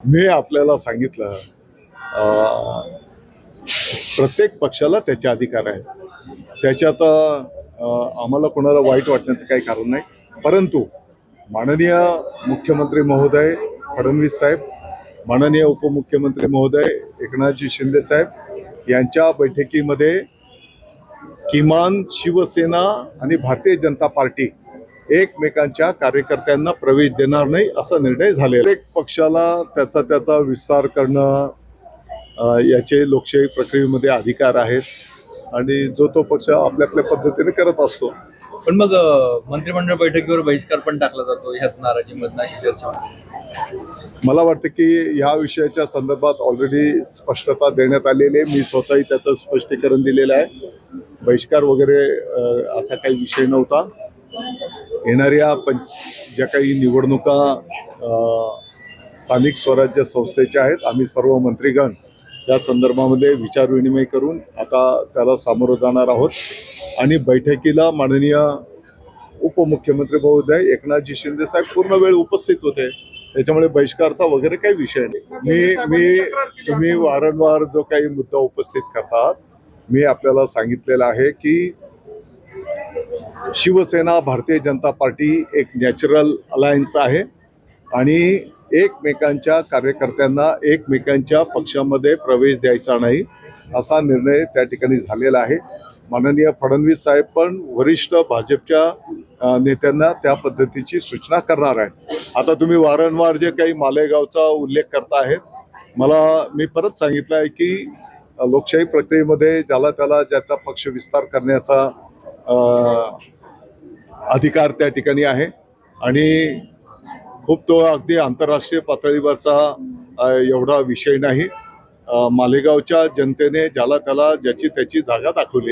मी आपल्याला सांगितलं प्रत्येक पक्षाला त्याचे अधिकार आहेत. त्याच्यात आम्हाला कोणाला वाईट वाटण्याचं काही कारण नाही. परंतु माननीय मुख्यमंत्री महोदय फडणवीस साहेब माननीय उपमुख्यमंत्री महोदय एकनाथजी शिंदे साहेब यांच्या बैठकीमध्ये किमान शिवसेना आणि भारतीय जनता पार्टी एकमेकांच्या कार्यकर्त्यांना प्रवेश देणार नाही असा निर्णय झालेला प्रत्येक पक्षाला त्याचा त्याचा विस्तार करणं याचे लोकशाही प्रक्रियेमध्ये अधिकार आहेत आणि जो तो पक्ष आपल्या आपल्या पद्धतीने करत असतो. पण मग मंत्रिमंडळ बैठकीवर बहिष्कार पण टाकला जातो ह्याच नाराजीमधनं अशी चर्चा. मला वाटतं की या विषयाच्या संदर्भात ऑलरेडी स्पष्टता देण्यात आलेली आहे. मी स्वतःही त्याचं स्पष्टीकरण दिलेलं आहे. बहिष्कार वगैरे असा काही विषय नव्हता. येणाऱ्या पंच ज्या काही निवडणुका स्थानिक स्वराज्य संस्थेच्या आहेत आम्ही सर्व मंत्रीगण त्या संदर्भामध्ये विचारविनिमय करून आता त्याला सामोरं जाणार आहोत. आणि बैठकीला माननीय उपमुख्यमंत्री महोदय एकनाथजी शिंदे साहेब पूर्ण वेळ उपस्थित होते. त्याच्यामुळे बहिष्कारचा वगैरे काही विषय नाही. मी मी तुम्ही वारंवार जो काही मुद्दा उपस्थित करतात मी आपल्याला सांगितलेलं आहे की शिवसेना भारतीय जनता पार्टी एक नॅचरल अलायन्स आहे. आणि एकमेकांच्या कार्यकर्त्यांना एकमेकांच्या पक्षामध्ये प्रवेश द्यायचा नाही असा निर्णय त्या ठिकाणी झालेला आहे. माननीय फडणवीस साहेब पण वरिष्ठ भाजपच्या नेत्यांना त्या पद्धतीची सूचना करणार आहे आता तुम्ही वारंवार जे काही मालेगावचा उल्लेख करता आहेत मला मी परत सांगितलं आहे की लोकशाही प्रक्रियेमध्ये ज्याला त्याला ज्याचा पक्ष विस्तार करण्याचा अधिकार त्या ठिकाणी आहे. आणि खूप तो अगदी आंतरराष्ट्रीय पातळीवरचा एवढा विषय नाही. मालेगावच्या जनतेने ज्याला त्याला ज्याची त्याची जागा दाखवलेली